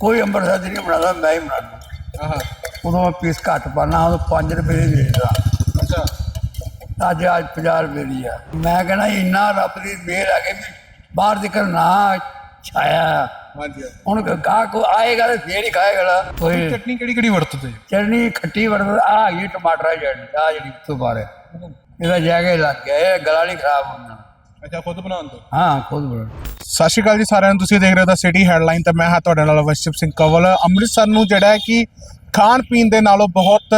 ਕੋਈ ਅੰਮ੍ਰਿਤਸਰ ਨਹੀਂ ਬਣਾਦਾ ਮੈਂ ਹੀ ਬਣਾਉਂਦਾ ਆਹਾਂ। ਉਦੋਂ ਮੈਂ ਪੀਸ ਘੱਟ ਪਾਣਾ ਉਦੋਂ 5 ਰੁਪਏ ਦੀ ਵੇਚਦਾ ਅੱਛਾ। ਅੱਜ ਅੱਜ 50 ਰੁਪਏ ਦੀ ਆ। ਮੈਂ ਕਹਿੰਦਾ ਇੰਨਾ ਰੱਬ ਦੀ ਮਿਹਰ ਆ ਕਿ ਬਾਹਰ ਨਿਕਲ ਨਾ ਛਾਇਆ। ਹਾਂਜੀ ਹੁਣ ਗਾਹ ਕੋ ਆਏਗਾ ਤੇ ਫੇਰ ਹੀ ਖਾਏਗਾ। ਕੋਈ ਚਟਨੀ ਕਿਹੜੀ ਕਿਹੜੀ ਵਰਤਦੇ? ਚਟਨੀ ਖੱਟੀ ਵਰਤ ਆ ਗਈ ਟਮਾਟਰ ਦੀ ਆ ਜਿਹੜੀ ਤੋਂ ਬਾਰੇ ਇਹਦਾ ਜੈਗਾ ਹੀ ਲੱਗ ਗਿਆ ਇਹ ਗਲਾ ਨਹੀਂ ਖਰਾਬ ਹੁੰਦਾ। ਅੱਛਾ ਖੁਦ ਬਣਾਉਂਦੇ ਹਾਂ ਖੁਦ ਬਣਾ ਸਤਿ ਸ਼੍ਰੀ ਅਕਾਲ ਜੀ ਸਾਰਿਆਂ ਨੂੰ ਤੁਸੀਂ ਦੇਖ ਰਹੇ ਹੋ ਦਾ ਸਿਟੀ ਹੈਡਲਾਈਨ ਤੇ ਮੈਂ ਹਾਂ ਤੁਹਾਡੇ ਨਾਲ ਵਸ਼ਿਪ ਸਿੰਘ ਕੰਵਲ। ਅੰਮ੍ਰਿਤਸਰ ਨੂੰ ਜਿਹੜਾ ਹੈ ਕਿ ਖਾਣ ਪੀਣ ਦੇ ਨਾਲੋਂ ਬਹੁਤ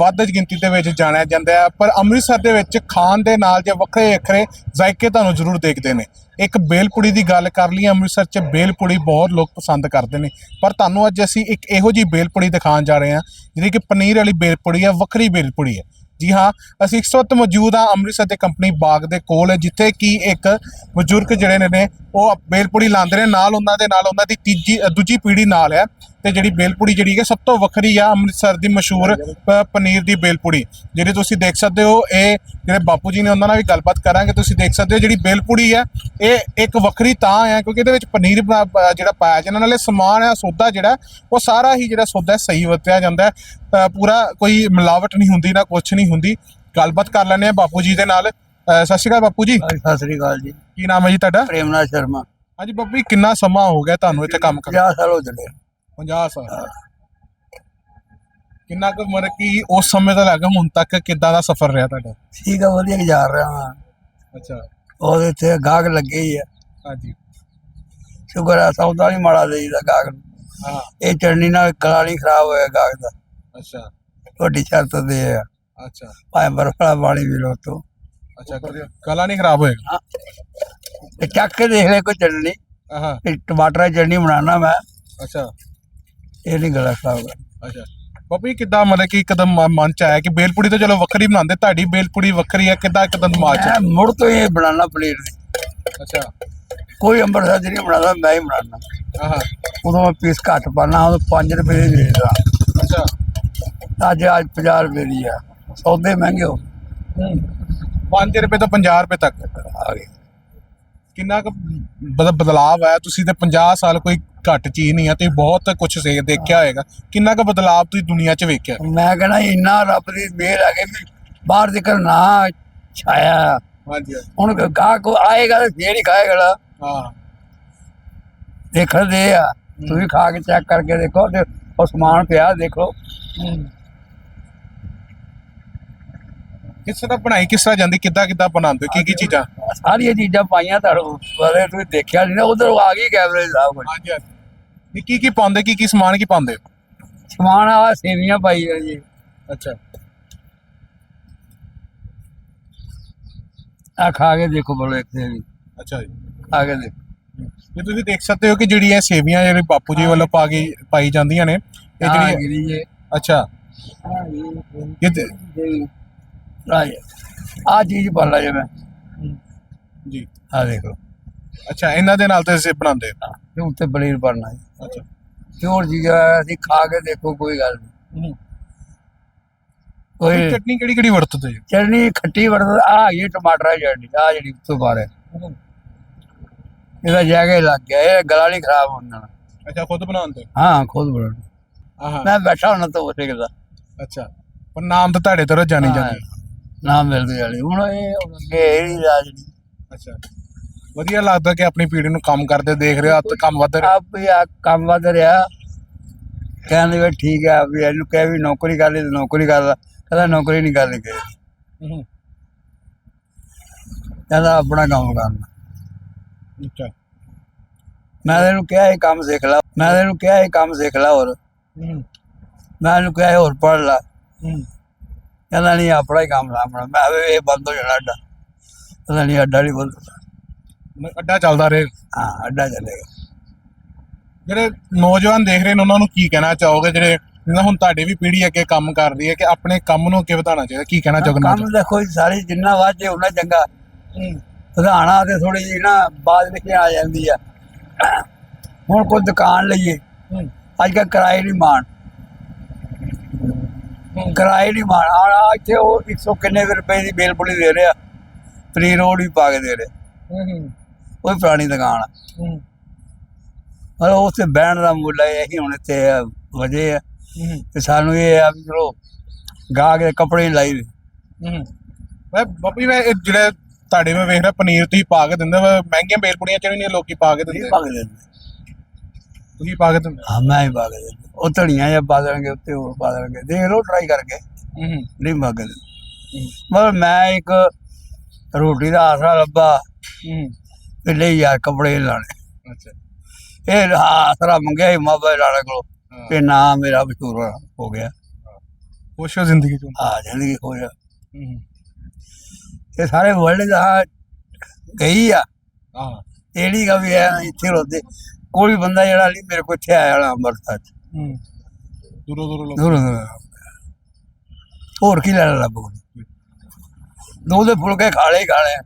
ਵੱਧ ਗਿਣਤੀ ਦੇ ਵਿੱਚ ਜਾਣਿਆ ਜਾਂਦਾ ਹੈ ਪਰ ਅੰਮ੍ਰਿਤਸਰ ਦੇ ਵਿੱਚ ਖਾਣ ਦੇ ਨਾਲ ਜੇ ਵੱਖਰੇ ਵੱਖਰੇ ਜ਼ਾਇਕੇ ਤੁਹਾਨੂੰ ਜ਼ਰੂਰ ਦੇਖਦੇ ਨੇ। ਇੱਕ ਬੇਲਪੁੜੀ ਦੀ ਗੱਲ ਕਰ ਲਈ ਅੰਮ੍ਰਿਤਸਰ 'ਚ ਬੇਲਪੁੜੀ ਬਹੁਤ ਲੋਕ ਪਸੰਦ ਕਰਦੇ ਨੇ। ਪਰ ਤੁਹਾਨੂੰ ਅੱਜ ਅਸੀਂ ਇੱਕ ਇਹੋ ਜੀ ਬੇਲਪੁੜੀ ਦਿਖਾਉਣ ਜਾ ਰਹੇ ਹਾਂ ਜਿਹੜੀ ਕਿ ਪਨੀਰ ਵਾਲੀ ਬੇਲਪੁੜੀ ਹੈ ਵੱਖਰੀ ਬੇਲਪੁੜੀ ਹੈ। ਜੀ ਹਾਂ, ਅਸੀਂ ਇਸ ਵਕਤ ਮੌਜੂਦ ਹਾਂ ਅੰਮ੍ਰਿਤਸਰ ਦੇ ਕੰਪਨੀ ਬਾਗ ਦੇ ਕੋਲ, ਜਿੱਥੇ ਕਿ ਇੱਕ ਬਜ਼ੁਰਗ ਜਿਹੜੇ ਨੇ ਨੇ, ਉਹ ਬੇਲਪੁੜੀ ਲਾਉਂਦੇ ਨੇ, ਨਾਲ ਉਹਨਾਂ ਦੇ, ਨਾਲ ਉਹਨਾਂ ਦੀ ਤੀਜੀ ਦੂਜੀ ਪੀੜ੍ਹੀ ਨਾਲ ਹੈ। ਤੇ ਜਿਹੜੀ ਬੇਲਪੁੜੀ ਜਿਹੜੀ ਹੈ ਸਭ ਤੋਂ ਵੱਖਰੀ ਆ ਅੰਮ੍ਰਿਤਸਰ ਦੀ ਮਸ਼ਹੂਰ ਪਨੀਰ ਦੀ ਬੇਲਪੁੜੀ। ਜਿਹੜੀ ਤੁਸੀਂ ਦੇਖ ਸਕਦੇ ਹੋ ਇਹ ਜਿਹੜੇ ਬਾਪੂ ਜੀ ਨੇ ਉਹਨਾਂ ਨਾਲ ਵੀ ਗੱਲਬਾਤ ਕਰਾਂਗੇ ਤੁਸੀਂ ਦੇਖ ਸਕਦੇ ਹੋ ਜਿਹੜੀ ਬੇਲਪੁੜੀ ਹੈ ਇਹ ਇੱਕ ਵੱਖਰੀ ਤਾਂ ਹੈ ਕਿਉਂਕਿ ਇਹਦੇ ਵਿੱਚ ਪਨੀਰ ਜਿਹੜਾ ਪਾਇਆ ਜਾਂਦਾ ਨਾਲੇ ਸਮਾਨ ਹੈ ਸੌਦਾ ਜਿਹੜਾ ਉਹ ਸਾਰਾ ਹੀ ਜਿਹੜਾ ਸੌਦਾ ਸਹੀ ਵਰਤਿਆ ਜਾਂਦਾ ਪੂਰਾ ਕੋਈ ਮਿਲਾਵਟ ਨਹੀਂ ਹੁੰਦੀ ਨਾ ਕੁਛ ਨਹੀਂ ਹੁੰਦੀ। ਗੱਲਬਾਤ ਕਰ ਲੈਂਦੇ ਆ ਬਾਪੂ ਜੀ ਦੇ ਨਾਲ। ਸਤਿ ਸ਼੍ਰੀ ਅਕਾਲ ਬਾਪੂ ਜੀ। ਸਤਿ ਸ੍ਰੀ ਅਕਾਲ ਜੀ। ਕੀ ਨਾਮ ਹੈ ਜੀ ਤੁਹਾਡਾ? ਪ੍ਰੇਮਨਾਥ ਸ਼ਰਮਾ। ਹਾਂਜੀ ਬਾਪੂ ਜੀ ਕਿੰਨਾ ਸਮਾਂ ਹੋ ਗਿਆ ਤੁਹਾਨੂੰ ਇੱਥੇ ਕੰਮ ਕਰ 50 ਸਾਲ ਹੋ ਚਲੇ 50 ਸਾਲ। ਕਿੰਨਾ ਕੁ ਮਰ ਕੀ ਉਸ ਸਮੇਂ ਤੋਂ ਲੈ ਕੇ ਹੁਣ ਤੱਕ ਕਿੱਦਾਂ ਦਾ ਸਫ਼ਰ ਰਿਹਾ ਤੁਹਾਡਾ? ਠੀਕ ਆ ਵਧੀਆ ਗੁਜ਼ਾਰ ਰਿਹਾ ਹਾਂ। ਅੱਛਾ। ਉਹਦੇ ਤੇ ਗਾਹਕ ਲੱਗੇ ਹੀ ਆ। ਹਾਂਜੀ। ਸ਼ੁਕਰ ਆ ਸੌਦਾ ਨਹੀਂ ਮਾੜਾ ਦੇਈਦਾ ਨੂੰ ਹਾਂ। ਇਹ ਚਟਨੀ ਨਾਲ ਗਲਾ ਨਹੀਂ ਖਰਾਬ ਹੋਇਆ ਗਾਹਕ ਦਾ। ਅੱਛਾ। ਵੱਡੀ ਸ਼ਰਤ ਦੇ ਆ। ਅੱਛਾ। ਭਾਵੇਂ ਬਰਫ ਵਾਲਾ ਪਾਣੀ ਪੀ ਲਓ ਤੋ ਅੱਛਾ ਗਲਾ ਨਹੀਂ ਖਰਾਬ ਹੋਏਗਾ ਤੇ ਚੱਕ ਕੇ ਦੇਖ ਲੈ ਕੋਈ ਚਟਨੀ। ਹਾਂ। ਟਮਾਟਰ ਦੀ ਚਟਨੀ ਬਣਾਉਣਾ ਮੈਂ। ਅੱਛਾ। ਇਹ ਨਹੀਂ ਗਲਾ ਹੋਇਆ। ਅੱਛਾ। ਬਾਪੂ ਜੀ ਕਿੱਦਾਂ ਮਤਲਬ ਕਿ ਇੱਕਦਮ ਮ- ਮਨ ਚ ਆਇਆ ਕਿ ਬੇਲਪੁੜੀ ਤਾਂ ਚਲੋ ਵੱਖਰੀ ਬਣਾਉਂਦੇ ਤੁਹਾਡੀ ਬੇਲਪੁੜੀ ਵੱਖਰੀ ਹੈ ਕਿੱਦਾਂ ਇੱਕਦਮ ਦਿਮਾਗ ਚ ਮੈਂ ਮੁੜ ਤੋਂ ਇਹ ਬਣਾਉਣਾ ਪਨੀਰ ਦੀ ਅੱਛਾ। ਕੋਈ ਅੰਮ੍ਰਿਤਸਰ 'ਚ ਨਹੀਂ ਬਣਾਦਾ ਮੈਂ ਹੀ ਬਣਾਉਣਾ ਆਹਾਂ। ਉਦੋਂ ਮੈਂ ਪੀਸ ਘੱਟ ਪਾਣਾ ਉਦੋਂ 5 ਰੁਪਏ ਦੀ ਵੇਚਦਾ ਅੱਛਾ। ਅੱਜ ਅੱਜ 50 ਰੁਪਏ ਦੀ ਆ। ਸੌਦੇ ਮਹਿੰਗੇ ਹੋ 5 ਰੁਪਏ ਤੋਂ 50 ਰੁਪਏ ਤੱਕ। ਆ ਗਏ। ਕਿੰਨਾ ਕੁ ਬਦ- ਬਦਲਾਵ ਆਇਆ? ਤੁਸੀਂ ਤੇ 50 ਸਾਲ ਕੋਈ ਘੱਟ ਚੀਜ਼ ਨਹੀਂ ਆ ਤੇ ਬਹੁਤ ਕੁਝ ਸੇ ਦੇਖਿਆ ਹੋਏਗਾ। ਕਿੰਨਾ ਕੁ ਬਦਲਾਵ ਤੁਸੀਂ ਦੁਨੀਆ 'ਚ ਵੇਖਿਆ? ਮੈਂ ਕਹਿੰਦਾ ਇੰਨਾ ਰੱਬ ਦੀ ਮਿਹਰ ਆ ਕਿ ਵੀ ਬਾਹਰ ਨਿਕਲ ਨਾ ਛਾਇਆ। ਹਾਂਜੀ ਹੁਣ ਗਾਹ ਕੋ ਆਏਗਾ ਤੇ ਫੇਰ ਹੀ ਖਾਏਗਾ। ਹਾਂ। ਦੇਖਣ ਦੇ ਆ ਤੁਸੀਂ ਖਾ ਕੇ ਚੈੱਕ ਕਰਕੇ ਦੇਖੋ ਤੇ ਉਹ ਸਮਾਨ ਪਿਆ ਦੇਖੋ। ਕਿਸ ਤਰ੍ਹਾਂ ਬਣਾਈ ਕਿਸ ਤਰ੍ਹਾਂ ਜਾਂਦੀ ਕਿੱਦਾਂ ਕਿੱਦਾਂ ਬਣਾਉਂਦੇ ਹੋ? ਕੀ ਕੀ ਚੀਜ਼ਾਂ? ਸਾਰੀਆਂ ਚੀਜ਼ਾਂ ਪਾਈਆਂ ਤੁਹਾਨੂੰ ਬਾਰੇ ਤੁਸੀਂ ਦੇਖਿਆ ਨਹੀਂ ਨਾ ਉਧਰ ਆ ਗਈ ਕੈਮਰੇ ਸਾਹਿਬ ਕੋਲ ਹਾਂਜੀ ਹਾਂਜੀ। ਕੀ ਕੀ ਪਾਉਂਦੇ ਕੀ ਕੀ ਸਮਾਨ ਕੀ ਪਾਉਂਦੇ ਸਮਾਨ ਆ ਸੇਵੀਆਂ ਪਾਈ ਹੋਈ ਜੀ। ਅੱਛਾ। ਆ ਖਾ ਕੇ ਦੇਖੋ ਬੋਲੋ ਇੱਕ ਸੇਵੀ ਅੱਛਾ ਜੀ। ਖਾ ਕੇ ਦੇਖੋ। ਇਹ ਤੁਸੀਂ ਦੇਖ ਸਕਦੇ ਹੋ ਕਿ ਜਿਹੜੀਆਂ ਸੇਵੀਆਂ ਜਿਹੜੇ ਬਾਪੂ ਜੀ ਵੱਲੋਂ ਪਾ ਕੇ ਪਾਈ ਜਾਂਦੀਆਂ ਨੇ ਇਹ ਆ ਜਿਹੜੀ ਅੱਛਾ। ਇਹ ਤੇ- ਆ ਆ ਚੀਜ਼ ਲਾ ਜੇ ਮੈਂ। ਜੀ। ਆ ਦੇਖੋ ਅੱਛਾ ਇਹਨਾਂ ਦੇ ਨਾਲ ਤੇ ਅਸੀਂ ਬਣਾਉਂਦੇ ਹੋ। ਤੇ ਉੱਤੇ ਪਨੀਰ ਪਾਣਾ ਹੈ ਅੱਛਾ। ਪਿਓਰ ਚੀਜ਼ ਆ ਅਸੀਂ ਖਾ ਕੇ ਦੇਖੋ ਕੋਈ ਗੱਲ ਨਹੀਂ। ਕੋਈ ਚਟਨੀ ਕਿਹੜੀ ਕਿਹੜੀ ਵਰਤਦੇ ਹੋ? ਚਟਨੀ ਖੱਟੀ ਵਰਤ ਆ ਗਈ ਟਮਾਟਰ ਦੀ ਚਟਨੀ ਆ ਜਿਹੜੀ ਤੋਂ ਬਾਰੇ ਇਹਦਾ ਜੈਗਾ ਹੀ ਲੱਗ ਗਿਆ ਇਹ ਗਲਾ ਨਹੀਂ ਖਰਾਬ ਹੁੰਦਾ ਅੱਛਾ ਖੁਦ ਬਣਾਉਂਦੇ ਹਾਂ? ਖੁਦ ਬਣਾਉਣਾ ਆਹਾਂ। ਮੈਂ ਬੈਠਾ ਹੁਣਾ ਤਾਂ ਉਸੇ ਕਿਦਾ ਅੱਛਾ। ਪਰ ਨਾਮ ਤਾਂ ਤੁਹਾਡੇ ਤਰ੍ਹਾਂ ਜਾਣੀ ਜਾਂਦੀ। ਨਾ ਮਿਲਦੀ ਵਾਲੀ। ਹੁਣ ਇਹ ਅੱਗੇ ਇਹ ਰਾਜ ਅੱਛਾ। ਵਧੀਆ ਲੱਗਦਾ ਕਿ ਆਪਣੀ ਪੀੜ੍ਹੀ ਨੂੰ ਕੰਮ ਕਰਦੇ ਦੇਖ ਰਹੇ ਤੇ ਕੰਮ ਵੱਧ ਰਿਹਾ। ਆਪ ਵੀ ਆ ਕੰਮ ਵਧ ਰਿਹਾ। ਕਹਿੰਦੇ ਵੀ ਠੀਕ ਹੈ ਵੀ ਇਹਨੂੰ ਕਹਿ ਵੀ ਨੌਕਰੀ ਕਰ ਲਈ ਤੇ ਨੌਕਰੀ ਕਰ ਲਾ। ਕਹਿੰਦਾ ਨੌਕਰੀ ਨਹੀਂ ਕਰਨੀ ਕਿ ਹੂੰ। ਕਹਿੰਦਾ ਆਪਣਾ ਕੰਮ ਕਰਨਾ। ਅੱਛਾ। ਮੈਂ ਤਾਂ ਇਹਨੂੰ ਕਿਹਾ ਇਹ ਕੰਮ ਸਿੱਖ ਲਾ। ਮੈਂ ਤਾਂ ਇਹਨੂੰ ਕਿਹਾ ਇਹ ਕੰਮ ਸਿੱਖ ਲਾ ਹੋਰ। ਹੂੰ। ਮੈਂ ਇਹਨੂੰ ਕਿਹਾ ਇਹ ਹੋਰ ਪੜ੍ਹ ਲਾ। ਹੂੰ। ਕਹਿੰਦਾ ਨਹੀਂ ਆਪਣਾ ਹੀ ਕੰਮ ਸਾਂਭਣਾ। ਮੈਂ ਵੀ ਇਹ ਬੰਦ ਹੋ ਜਾਣਾ ਅੱਡਾ। ਕਹਿੰਦਾ ਨਹੀਂ ਅੱਡਾ ਨਹੀਂ ਬੰਦ ਹੋਣਾ। ਅੱਡਾ ਚੱਲਦਾ ਰਹੇ। ਹਾਂ ਅੱਡਾ ਚੱਲੇਗਾ ਜਿਹੜੇ ਨੌਜਵਾਨ ਦੇਖ ਰਹੇ ਨੇ ਉਹਨਾਂ ਨੂੰ ਕੀ ਕਹਿਣਾ ਚਾਹੋਗੇ? ਜਿਹੜੇ ਜਿੱਦਾਂ ਹੁਣ ਤੁਹਾਡੀ ਵੀ ਪੀੜ੍ਹੀ ਅੱਗੇ ਕੰਮ ਕਰ ਰਹੀ ਹੈ ਕਿ ਆਪਣੇ ਕੰਮ ਨੂੰ ਅੱਗੇ ਵਧਾਉਣਾ ਚਾਹੀਦਾ। ਕੀ ਕਹਿਣਾ ਚਾਹੋਗੇ ਕੰਮ ਦੇਖੋ ਜੀ, ਸਾਰੀ ਜਿੰਨਾ ਵਾਜੇ ਉਹਨਾਂ ਚੰਗਾ। ਵਧਾਣਾ ਤੇ ਥੋੜੀ ਜਿਹੀ ਨਾ ਬਾਅਦ ਵਿੱਚ ਆ ਜਾਂਦੀ ਆ। ਹੁਣ ਕੋਈ ਦੁਕਾਨ ਲਈਏ। ਅੱਜ ਕੱਲ੍ਹ ਕਿਰਾਏ ਨਹੀਂ ਮਾਣ। ਕਿਰਾਏ ਨਹੀਂ ਮਾਣ ਆ ਇੱਥੇ ਉਹ 100 ਕਿੰਨੇ ਰੁਪਏ ਦੀ ਬੇਲ ਪੁਲੀ ਦੇ ਰਿਹਾ। ਪਨੀਰ ਉਹ ਵੀ ਪਾ ਕੇ ਦੇ ਰਿਹਾ। ਹੂੰ ਉਹ ਪੁਰਾਣੀ ਦੁਕਾਨ ਆ। ਹੂੰ। ਮਤਲਬ ਉੱਥੇ ਬਹਿਣ ਦਾ ਮੁੱਲ ਹੈ ਇਹੀ ਹੁਣ ਇੱਥੇ ਵਜੇ ਆ। ਹੂੰ ਤੇ ਸਾਨੂੰ ਇਹ ਆ ਵੀ ਚਲੋ ਗਾ ਕੇ ਕੱਪੜੇ ਲਾਈ। ਹੂੰ ਮੈਂ ਬੱਬੀ ਮੈਂ ਜਿਹੜੇ ਤੁਹਾਡੇ ਮੈਂ ਵੇਖ ਰਿਹਾ ਪਨੀਰ ਤੁਸੀਂ ਪਾ ਕੇ ਦਿੰਦੇ ਵਾ ਮਹਿੰਗੀਆਂ ਬੇਲਪੁੜੀਆਂ ਚ ਵੀ ਨਹੀਂ ਲੋਕੀ ਪਾ ਕੇ ਦਿੰਦੇ। ਪਾ ਕੇ ਦਿੰਦੇ। ਤੁਸੀਂ ਪਾ ਕੇ ਦਿੰਦੇ ਹਾਂ ਮੈਂ ਹੀ ਪਾ ਕੇ ਦਿੰਦੇ। ਉਹ ਧੜੀਆਂ ਜਾਂ ਪਾ ਦੇਣਗੇ ਉੱਤੇ ਹੋਰ ਪਾ ਦੇਣਗੇ। ਦੇਖ ਲਓ ਟਰਾਈ ਕਰਕੇ। ਹੂੰ ਨਹੀਂ ਪਾ ਕੇ ਦਿੰਦੇ। ਮਤਲਬ ਮੈਂ ਇੱਕ ਰੋਟੀ ਦਾ ਆਸਰਾ ਲੱਭਾ ਹੂੰ। ਤੇ ਲਈ ਯਾਰ ਕੱਪੜੇ ਲਾਣੇ ਅੱਛਾ। ਇਹ ਆਸਰਾ ਮੰਗਿਆ ਹੀ ਮਾਬਾ ਲਾਣੇ ਕੋਲ ਹਾਂ। ਤੇ ਨਾ ਮੇਰਾ ਮਸ਼ਹੂਰ ਹੋ ਗਿਆ। ਖੁਸ਼ ਹੋ ਜ਼ਿੰਦਗੀ ਚੋਂ ਆ ਜ਼ਿੰਦਗੀ ਹੋ ਜਾ ਹੂੰ ਇਹ ਸਾਰੇ ਵਰਲਡ ਦਾ ਗਈ ਆ। ਹਾਂ। ਇਹ ਨਹੀਂ ਗਾ ਵੀ ਐ ਇੱਥੇ ਰੋਦੇ। ਕੋਈ ਬੰਦਾ ਜਿਹੜਾ ਨਹੀਂ ਮੇਰੇ ਕੋਲ ਇੱਥੇ ਆਇਆ ਵਾਲਾ ਅੰਮ੍ਰਿਤਸਰ ਚ। ਹੂੰ। ਦੂਰੋਂ ਦੂਰੋਂ ਲੋਕ ਦੂਰ ਦੂਰ ਹੋਰ ਕੀ ਲੈਣਾ ਲੱਭ ਦੋ ਦੇ ਫੁਲਕੇ ਖਾ ਲਏ ਹੀ ਖਾ ਲਏ।